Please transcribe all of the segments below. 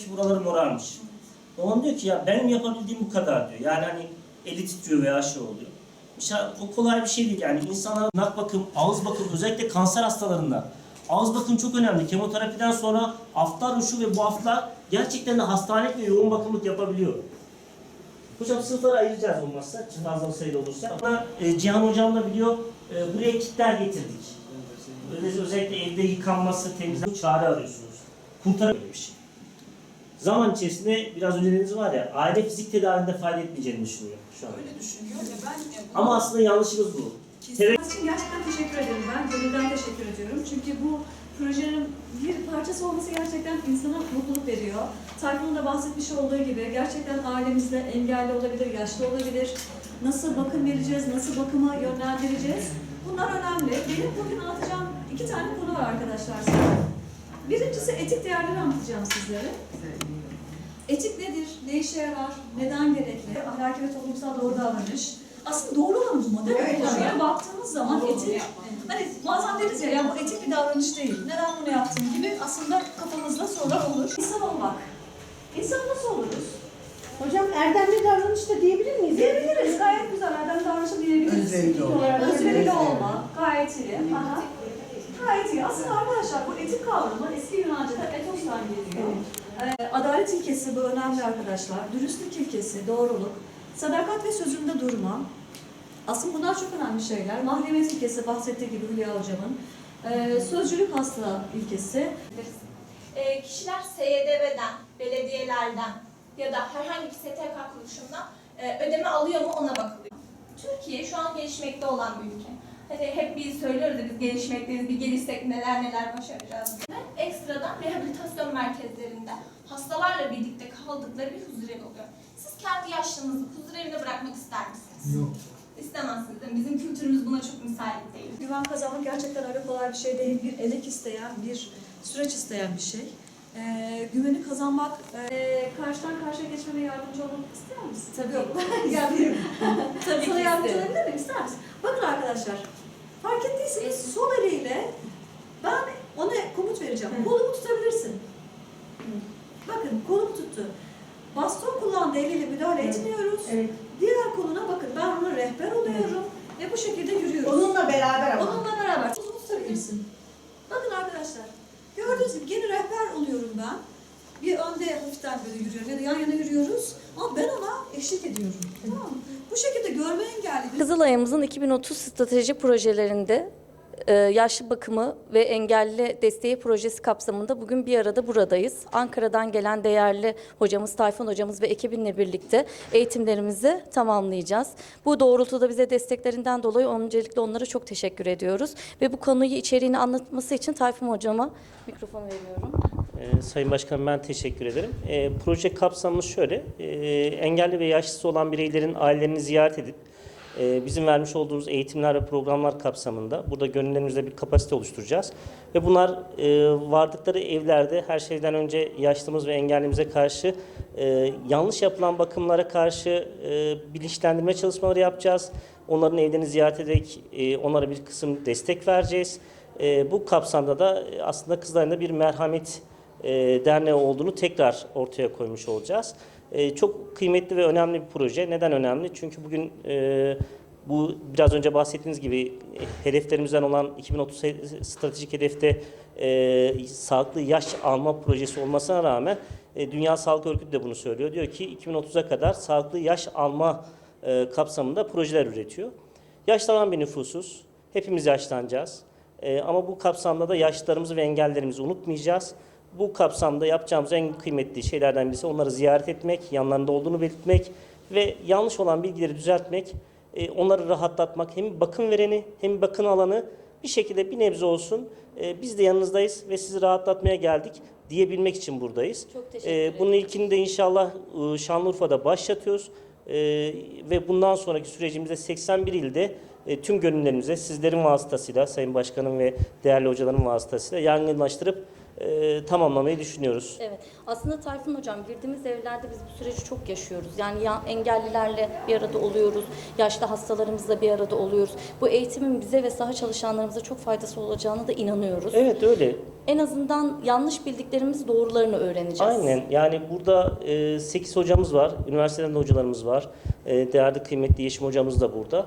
etmiş buraları morarmış. Babam diyor ki ya benim yapabildiğim bu kadar diyor. Yani hani eli titriyor veya şey oluyor. O kolay bir şey değil yani insanlara nak bakım, ağız bakım özellikle kanser hastalarında ağız bakım çok önemli. Kemoterapiden sonra aftar uşu ve bu aflar gerçekten de hastanelik ve yoğun bakımlık yapabiliyor. Hocam sınıflara ayıracağız olmazsa, fazla sayıda olursa. Ama e, Cihan Hocam da biliyor, e, buraya kitler getirdik. Özellikle evde yıkanması, temizlenme çare arıyorsunuz. Kurtarır böyle bir şey. Zaman içerisinde biraz önce dediğiniz var ya, aile fizik tedavinde fayda etmeyeceğini düşünüyor şu an. Öyle düşünüyor ve ben e, Ama aslında yanlışımız bu. Kesinlikle için gerçekten teşekkür ederim. Ben gönülden teşekkür ediyorum. Çünkü bu projenin bir parçası olması gerçekten insana mutluluk veriyor. Tayfun'un da bahsetmiş olduğu gibi gerçekten ailemizde engelli olabilir, yaşlı olabilir. Nasıl bakım vereceğiz, nasıl bakıma yönlendireceğiz? Bunlar önemli. Benim bugün anlatacağım iki tane konu var arkadaşlar size. Birincisi etik değerleri anlatacağım sizlere. Etik nedir? Ne işe yarar? Neden gerekli? Ahlaki ve toplumsal doğru davranış. Aslında doğru olan bu model. Evet, konuya evet. baktığımız zaman etik, hani bazen deriz ya, ya bu etik bir davranış değil. Neden bunu yaptın gibi aslında kafamızda sorular olur. İnsan olmak. İnsan nasıl oluruz? Hocam erdemli davranış da diyebilir miyiz? Diyebiliriz. Gayet güzel. Erdem davranışı diyebiliriz. Özverili olmak. Özverili olma. Gayet iyi. Aha. Gayet iyi. Aslında arkadaşlar bu etik kavramı eski Yunanca'da etostan geliyor. Ee, adalet ilkesi bu önemli arkadaşlar. Dürüstlük ilkesi, doğruluk, sadakat ve sözünde durma. Aslında bunlar çok önemli şeyler. Mahremiyet ilkesi bahsettiği gibi Hülya hocamın. Ee, sözcülük hasta ilkesi. e, kişiler SYDV'den, belediyelerden ya da herhangi bir STK kuruluşundan e, ödeme alıyor mu ona bakılıyor. Türkiye şu an gelişmekte olan bir ülke. Hani hep biz söylüyoruz ya biz gelişmekteyiz, bir gelişsek neler neler başaracağız diye. Ekstradan rehabilitasyon merkezlerinde hastalarla birlikte kaldıkları bir huzurevi oluyor. Siz kendi yaşlınızı huzurevine bırakmak ister misiniz? Yok. İstemezsiniz değil mi? Bizim kültürümüz buna çok müsait değil. Güven kazanmak gerçekten öyle kolay bir şey değil. Bir emek isteyen, bir süreç isteyen bir şey. Ee, güveni kazanmak, e, karşıdan karşıya geçmeme yardımcı olmak ister misin? Tabii yok. Geldim. Tabii Sana yardımcı olabilir miyim? İster misin? Bakın arkadaşlar, fark ettiyseniz sol eliyle ben ona komut vereceğim. Kolumu tutabilirsin. Bakın kolumu tuttu. Baston kullandığı eliyle müdahale Evet. etmiyoruz. Evet. Diğer koluna bakın ben ona rehber oluyorum ve bu şekilde yürüyoruz. Onunla beraber ama. Onunla beraber uzun tutabilirsin. Bakın arkadaşlar, gördüğünüz gibi gene rehber oluyorum ben. Bir önde hafiften böyle yürüyorum ya da yan yana yürüyoruz. Ama ben ona eşlik ediyorum. Tamam mı? Bu şekilde görme engelli Kızılay'ımızın 2030 stratejik projelerinde e, yaşlı bakımı ve engelli desteği projesi kapsamında bugün bir arada buradayız. Ankara'dan gelen değerli hocamız Tayfun hocamız ve ekibinle birlikte eğitimlerimizi tamamlayacağız. Bu doğrultuda bize desteklerinden dolayı öncelikle onlara çok teşekkür ediyoruz. Ve bu konuyu içeriğini anlatması için Tayfun hocama mikrofon veriyorum. Ee, Sayın Başkanım ben teşekkür ederim. Ee, proje kapsamımız şöyle, ee, engelli ve yaşlısı olan bireylerin ailelerini ziyaret edip e, bizim vermiş olduğumuz eğitimler ve programlar kapsamında burada gönüllerimizde bir kapasite oluşturacağız. Ve bunlar e, vardıkları evlerde her şeyden önce yaşlımız ve engellimize karşı e, yanlış yapılan bakımlara karşı e, bilinçlendirme çalışmaları yapacağız. Onların evlerini ziyaret ederek e, onlara bir kısım destek vereceğiz. E, bu kapsamda da e, aslında Kızılay'da bir merhamet e, derneği olduğunu tekrar ortaya koymuş olacağız. E, çok kıymetli ve önemli bir proje. Neden önemli? Çünkü bugün e, bu biraz önce bahsettiğiniz gibi e, hedeflerimizden olan 2030 he- stratejik hedefte e, sağlıklı yaş alma projesi olmasına rağmen e, Dünya Sağlık Örgütü de bunu söylüyor. Diyor ki 2030'a kadar sağlıklı yaş alma e, kapsamında projeler üretiyor. Yaşlanan bir nüfusuz. Hepimiz yaşlanacağız. Ee, ama bu kapsamda da yaşlılarımızı ve engellerimizi unutmayacağız. Bu kapsamda yapacağımız en kıymetli şeylerden birisi onları ziyaret etmek, yanlarında olduğunu belirtmek ve yanlış olan bilgileri düzeltmek, e, onları rahatlatmak. Hem bakım vereni hem bakım alanı bir şekilde bir nebze olsun e, biz de yanınızdayız ve sizi rahatlatmaya geldik diyebilmek için buradayız. Çok teşekkür Ee, bunun ilkini de inşallah e, Şanlıurfa'da başlatıyoruz. Ve bundan sonraki sürecimizde 81 ilde e, tüm gönüllerimize sizlerin vasıtasıyla, Sayın Başkanım ve değerli hocaların vasıtasıyla yangınlaştırıp e, tamamlamayı düşünüyoruz. Evet. Aslında Tayfun Hocam girdiğimiz evlerde biz bu süreci çok yaşıyoruz. Yani ya, engellilerle bir arada oluyoruz. Yaşlı hastalarımızla bir arada oluyoruz. Bu eğitimin bize ve saha çalışanlarımıza çok faydası olacağına da inanıyoruz. Evet öyle. En azından yanlış bildiklerimiz doğrularını öğreneceğiz. Aynen. Yani burada 8 hocamız var. Üniversiteden de hocalarımız var. E, değerli kıymetli Yeşim hocamız da burada.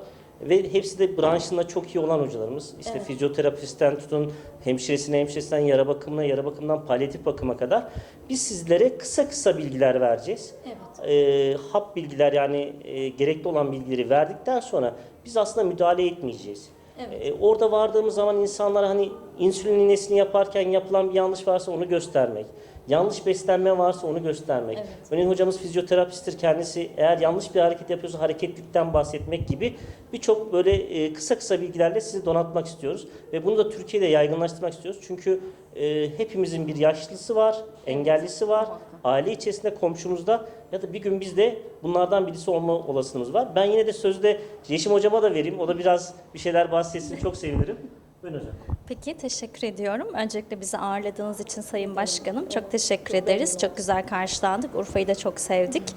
Ve hepsi de branşında çok iyi olan hocalarımız. İşte Evet. fizyoterapistten tutun, hemşiresine, hemşiresinden yara bakımına, yara bakımından palyatif bakıma kadar biz sizlere kısa kısa bilgiler vereceğiz. Evet. E, hap bilgiler yani e, gerekli olan bilgileri verdikten sonra biz aslında müdahale etmeyeceğiz. Evet. E, orada vardığımız zaman insanlara hani insülin iğnesini yaparken yapılan bir yanlış varsa onu göstermek. Yanlış beslenme varsa onu göstermek. Evet. Örneğin hocamız fizyoterapisttir kendisi. Eğer yanlış bir hareket yapıyorsa hareketlikten bahsetmek gibi birçok böyle e, kısa kısa bilgilerle sizi donatmak istiyoruz. Ve bunu da Türkiye'de yaygınlaştırmak istiyoruz. Çünkü e, hepimizin bir yaşlısı var, engellisi var. Aile içerisinde komşumuzda ya da bir gün bizde bunlardan birisi olma olasılığımız var. Ben yine de sözde Yeşim hocama da vereyim. O da biraz bir şeyler bahsetsin. Çok sevinirim. Buyurun hocam. Peki teşekkür ediyorum. Öncelikle bizi ağırladığınız için Sayın Başkanım çok teşekkür ederiz. Çok güzel karşılandık. Urfa'yı da çok sevdik.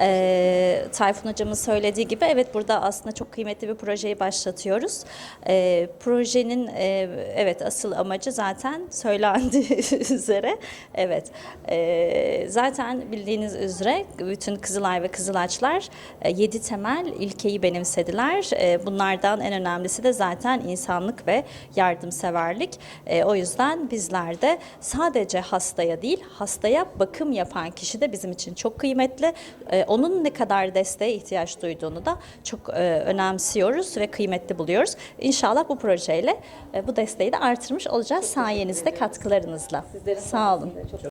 Ee, Tayfun Hocam'ın söylediği gibi evet burada aslında çok kıymetli bir projeyi başlatıyoruz. Ee, projenin e, evet asıl amacı zaten söylendiği üzere evet Ee, zaten bildiğiniz üzere bütün Kızılay ve Kızılaçlar e, yedi temel ilkeyi benimsediler. E, bunlardan en önemlisi de zaten insanlık ve yardımseverlik. E, o yüzden bizler de sadece hastaya değil, hastaya bakım yapan kişi de bizim için çok kıymetli. E, onun ne kadar desteğe ihtiyaç duyduğunu da çok e, önemsiyoruz ve kıymetli buluyoruz. İnşallah bu projeyle e, bu desteği de artırmış olacağız sayenizde, katkılarınızla. Sağ olun.